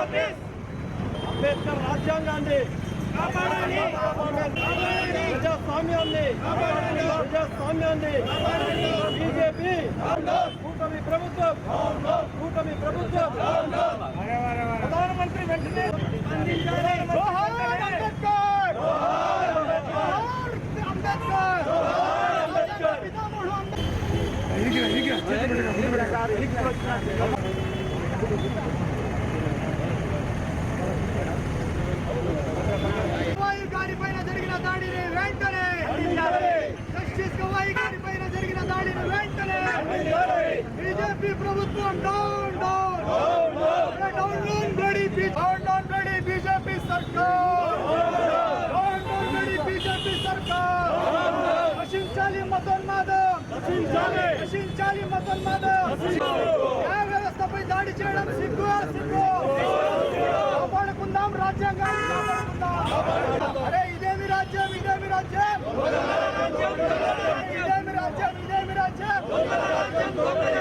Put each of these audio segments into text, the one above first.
అంబేద్కర్ రాజ్యాంగాన్ని ప్రజాస్వామ్యాన్ని ప్రజాస్వామ్యాన్ని బీజేపీ కూటమి ప్రభుత్వం కూటమి ప్రభుత్వం ప్రధానమంత్రి వెంటనే అంబేద్కర్! ప్రభుత్వం down down down down bloody down down bloody BJP సర్కార్ డౌన్ డౌన్ బ్లడీ బీజేపీ సర్కార్ నశించాలి మతోన్మాదం నశించాలి నశించాలి మతోన్మాదం న్యాయ వ్యవస్థపై దాడి చేయడం సిగ్గు సిగ్గు కాపాడుకుందాం రాజ్యాంగాన్ని కాపాడుకుందాం అరే ఇదేమి రాజ్యం ఇదేమి రాజ్యం ఇదేమి రాజ్యం ఇదేమి రాజ్యం అటువంటి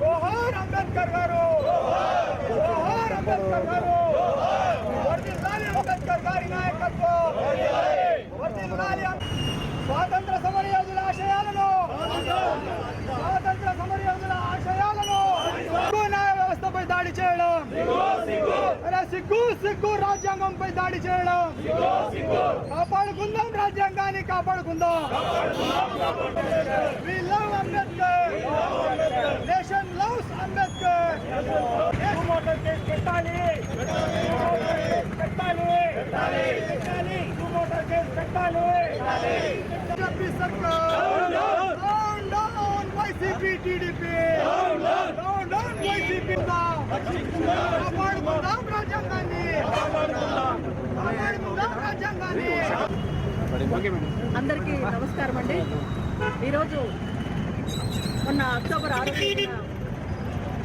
జోహార్ అంబేద్కర్ గారు జోహార్ అంబేద్కర్ గారు వర్ధిల్లాలి అంబేద్కర్ గారి నాయకత్వం వర్ధిల్లాలి అం- స్వాతంత్ర సమరయోధుల ఆశయాలను స్వాతంత్ర సమరయోధుల ఆశయాలను సిగ్గు న్యాయ వ్యవస్థపై దాడి చేయడం సిగ్గు సిగ్గు రాజ్యాంగంపై దాడి చేయడం కాపాడుకుందాం రాజ్యాంగాన్ని కాపాడుకుందాం We love Ambedkar nation loves Ambedkar murder case పెట్టాలి పెట్టాలి పెట్టాలి మోటార్ కేసు పెట్టాలి బీజేపీ సర్కార్ down down YCP TDP down down YCP కాపాడుకుందాం రాజ్యాంగాన్ని కాపాడుకుందాం రాజ్యాంగాన్ని అందరికీ నమస్కారం అండి. ఈరోజు మొన్న అక్టోబర్ ఆరు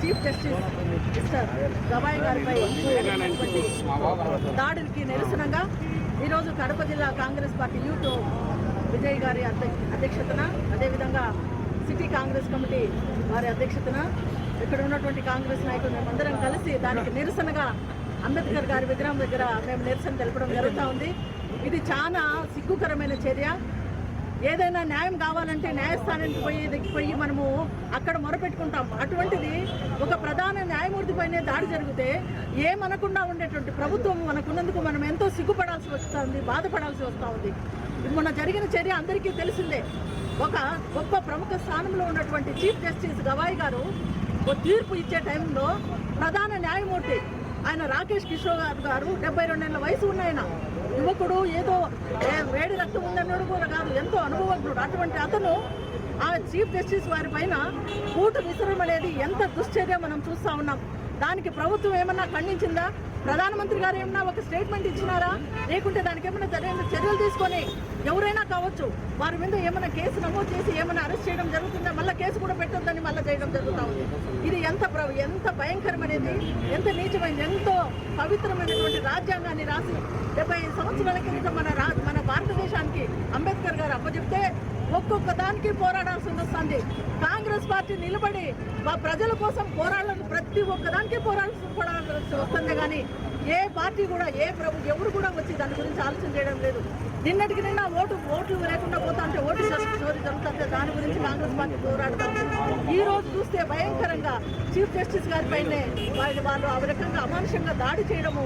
చీఫ్ జస్టిస్ మిస్టర్ గవాయ్ గారిపై దాడులకి నిరసనగా ఈరోజు కడప జిల్లా కాంగ్రెస్ పార్టీ యూత్ విజయ్ గారి అధ్యక్షతన అదేవిధంగా సిటీ కాంగ్రెస్ కమిటీ వారి అధ్యక్షతన ఇక్కడ ఉన్నటువంటి కాంగ్రెస్ నాయకులు మేమందరం కలిసి దానికి నిరసనగా అంబేద్కర్ గారి విగ్రహం దగ్గర మేము నిరసన తెలపడం జరుగుతూ ఉంది. ఇది చాలా సిగ్గుకరమైన చర్య. ఏదైనా న్యాయం కావాలంటే న్యాయస్థానానికి పోయి పోయి మనము అక్కడ మొరపెట్టుకుంటాం. అటువంటిది ఒక ప్రధాన న్యాయమూర్తి పైనే దాడి జరిగితే ఏమనకుండా ఉండేటువంటి ప్రభుత్వం మనకున్నందుకు మనం ఎంతో సిగ్గుపడాల్సి వస్తుంది బాధపడాల్సి వస్తూ ఉంది. మొన్న జరిగిన చర్య అందరికీ తెలిసిందే. ఒక గొప్ప ప్రముఖ స్థానంలో ఉన్నటువంటి చీఫ్ జస్టిస్ గవాయ్ గారు ఓ తీర్పు ఇచ్చే టైంలో ప్రధాన న్యాయమూర్తి ఆయన రాకేష్ కిషోర్ గారు గారు డెబ్బై రెండేళ్ళ వయసు ఉన్న ఆయన. యువకుడు ఏదో ఏ- వేడి రక్తం ఉందన్నాడు కూడా కాదు ఎంతో అనుభవజ్ఞుడు. అటువంటి అతను ఆ చీఫ్ జస్టిస్ వారి పైన కూటు విసరమనేది ఎంత దుశ్చర్య మనం చూస్తా ఉన్నాం. దానికి ప్రభుత్వం ఏమన్నా ఖండించిందా? ప్రధానమంత్రి గారు ఏమన్నా ఒక స్టేట్మెంట్ ఇచ్చినారా? లేకుంటే దానికి ఏమైనా సరైన చర్యలు తీసుకొని ఎవరైనా కావచ్చు వారి మీద ఏమైనా కేసు నమోదు చేసి ఏమైనా అరెస్ట్ చేయడం జరుగుతుందా? మళ్ళీ కేసు కూడా పెట్టొద్దని మళ్ళీ చేయడం జరుగుతూ ఉంది. ఇది ఎంత ఎంత భయంకరమైనది ఎంత నీచమైనది ఎంతో పవిత్రమైనటువంటి రాజ్యాంగాన్ని రాసి డెబ్బై ఐదు సంవత్సరాల క్రితం మన రా మన భారతదేశానికి అంబేద్కర్ గారు అప్పచెప్తే ఒక్కొక్క దానికి పోరాడాల్సి వస్తుంది. కాంగ్రెస్ పార్టీ నిలబడి మా ప్రజల కోసం పోరాడాలని ప్రతి ఒక్క దానికి పోరాడాల్సి పోరాడాల్సి వస్తుంది కానీ ఏ పార్టీ కూడా ఏ ప్రభు ఎవరు కూడా వచ్చి దాని గురించి ఆలోచన చేయడం లేదు. నిన్నటికి నిన్న ఓటు ఓట్లు లేకుండా పోతా అంటే ఓటు చోరీ జరుగుతుంటే దాని గురించి కాంగ్రెస్ పార్టీ పోరాడతాం ఈ రోజు చూస్తే భయంకరంగా చీఫ్ జస్టిస్ గారి పైనే వాళ్ళు వాళ్ళు ఆ రకంగా అమానుషంగా దాడి చేయడము.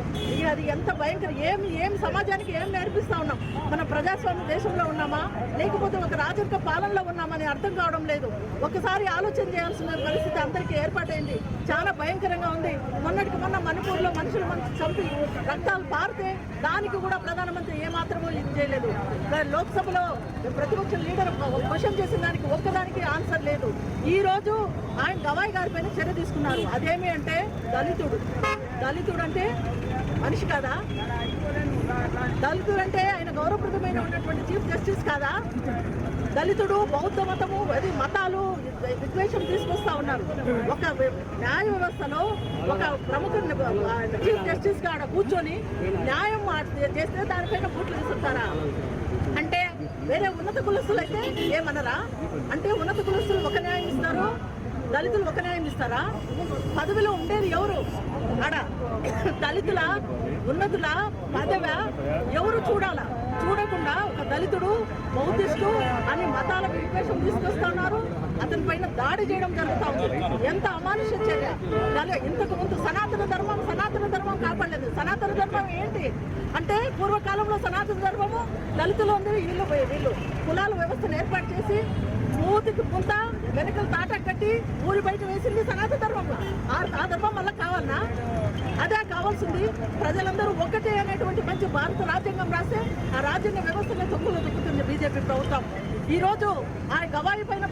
అది ఎంత భయంకరం ఏం ఏం సమాజానికి ఏం నేర్పిస్తా ఉన్నాం? మన ప్రజాస్వామ్య దేశంలో ఉన్నామా? లేకపోతే ఒక రాజరిక పాలనలో ఉన్నామని అర్థం కావడం లేదు. ఒకసారి ఆలోచన చేయాల్సిన పరిస్థితి అందరికీ ఏర్పాటైంది. చాలా భయంకరంగా ఉంది. మొన్నటికి మొన్న మణిపూర్లో మనుషులు మన చంపి రక్తాలు పారితే దానికి కూడా ప్రధానమంత్రి ఏమాత్రమూ ఇది చేయలేదు. లోక్సభలో ప్రతిపక్ష లీడర్ క్వశ్చన్ చేసిన దానికి ఒక్కదానికి ఆన్సర్ లేదు. ఈ రోజు ఆయన గవాయ్ గారి పైన చర్య తీసుకున్నారు. అదేమి అంటే దళితుడు. దళితుడు అంటే మనిషి కాదా? దళితుడు అంటే ఆయన గౌరవప్రదమైన ఉన్నటువంటి చీఫ్ జస్టిస్ కాదా? దళితుడు బౌద్ధ మతము అది మతాలు విద్వేషం తీసుకొస్తా ఉన్నారు. ఒక న్యాయ వ్యవస్థలో ఒక ప్రముఖ చీఫ్ జస్టిస్గా ఆడ కూర్చొని న్యాయం చేస్తే దానిపైన బూట్లు తీసుకుంటారా? అంటే వేరే ఉన్నత కులస్తులు అయితే ఏమనరా? అంటే ఉన్నత కులస్తులు ఒక న్యాయం ఇస్తారు దళితులు ఒక న్యాయం ఇస్తారా? పదవిలో ఉండేది ఎవరు? ఆడ దళితుల ఉన్నతుల పదవ ఎవరు చూడాలా? చూడకుండా ఒక దళితుడు బౌద్ధిస్టు అని మతాల విద్వేషం తీసుకొస్తారు అతని పైన దాడి చేయడం జరుగుతూ ఉంది. ఎంత అమానుష చర్య? దానిలో ఇంతకు ముందు సనాతన ధర్మం సనాతన ధర్మం కాపాడలేదు. సనాతన ధర్మం ఏంటి? అంటే పూర్వకాలంలో సనాతన ధర్మము దళితులు ఉంది వీళ్ళు వీళ్ళు కులాల వ్యవస్థను ఏర్పాటు చేసి మూతికి ముంత వెనకలు తాట కట్టి ఊరి బయట వేసింది సనాతన ధర్మంలో ఆ ఆ ధర్మం వల్ల కావాలన్నా అదే కావాల్సింది ప్రజలందరూ ఒకటే అనేటువంటి మంచి భారత రాజ్యాంగం రాస్తే ఆ రాజ్యాంగ వ్యవస్థనే తొక్కులు దొక్కుతుంది బీజేపీ ప్రభుత్వం. ఈరోజు ఆ గవాయి పైన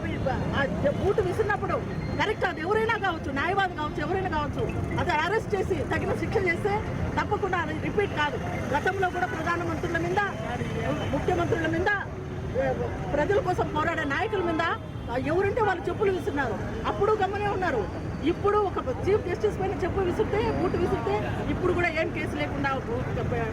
బూటు విసిరినప్పుడు కరెక్ట్ అది ఎవరైనా కావచ్చు న్యాయవాది కావచ్చు ఎవరైనా కావచ్చు అది అరెస్ట్ చేసి తగిన శిక్ష చేస్తే తప్పకుండా అది రిపీట్ కాదు. గతంలో కూడా ప్రధానమంత్రుల మీద ముఖ్యమంత్రుల మీద ప్రజల కోసం పోరాడే నాయకుల మీద ఎవరుంటే వాళ్ళు చెప్పులు విసున్నారు అప్పుడు గమనే ఉన్నారు. ఇప్పుడు ఒక చీఫ్ జస్టిస్ పైన చెప్పు విసిరితే బూటు విసిరితే ఇప్పుడు కూడా ఏం కేసు లేకుండా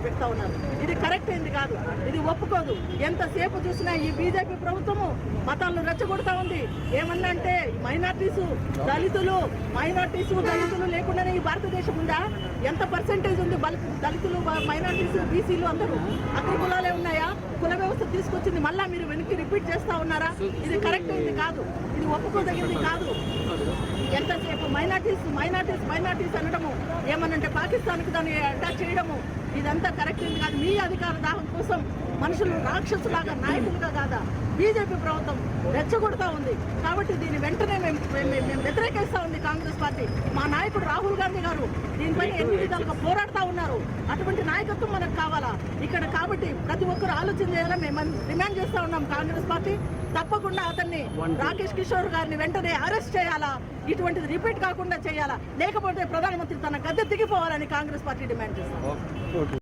పెడతా ఉన్నారు. ఇది కరెక్ట్ అయింది కాదు. ఇది ఒప్పుకోదు. ఎంతసేపు చూసినా ఈ బీజేపీ ప్రభుత్వము మతాలను రెచ్చగొడతా ఉంది. ఏమన్నా అంటే మైనార్టీస్ దళితులు మైనార్టీసు దళితులు లేకుండానే ఈ భారతదేశం ఉందా? ఎంత పర్సెంటేజ్ ఉంది బలి- దళితులు మైనార్టీస్ బీసీలు అందరూ? అక్కడ కులాలే ఉన్నాయా? కుల వ్యవస్థ తీసుకొచ్చింది మళ్ళా మీరు వెనక్కి రిపీట్ చేస్తా ఉన్నారా? ఇది కరెక్ట్ అయింది కాదు. ఇది ఒప్పుకోదగింది కాదు. ఎంతసేపు మైనార్టీస్ మైనార్టీస్ మైనార్టీస్ అనడము? ఏమనంటే పాకిస్తాన్కి దాన్ని అటాక్ చేయడము? ఇదంతా కరెక్ట్ అయింది కాదు. మీ అధికార దాహం కోసం మనుషులు రాక్షసులాగా నాయకులుగా కాదా? బీజేపీ ప్రభుత్వం రెచ్చగొడతా ఉంది. కాబట్టి దీన్ని వెంటనే మేము మేము- మేము వ్యతిరేకిస్తా ఉంది కాంగ్రెస్ పార్టీ. మా నాయకుడు రాహుల్ గాంధీ గారు దీనిపై ఎన్ని విధాలుగా పోరాడుతా ఉన్నారు? అటువంటి నాయకత్వం మనకు కావాలా? ఇక్కడ కాబట్టి ప్రతి ఒక్కరు ఆలోచన చేయాలని మేము డిమాండ్ చేస్తా ఉన్నాం. కాంగ్రెస్ పార్టీ తప్పకుండా అతన్ని రాకేష్ కిషోర్ గారిని వెంటనే అరెస్ట్ చేయాలా? ఇటువంటిది రిపీట్ కాకుండా చేయాలా? లేకపోతే ప్రధానమంత్రి తన గద్దె దిగిపోవాలని కాంగ్రెస్ పార్టీ డిమాండ్ చేస్తాం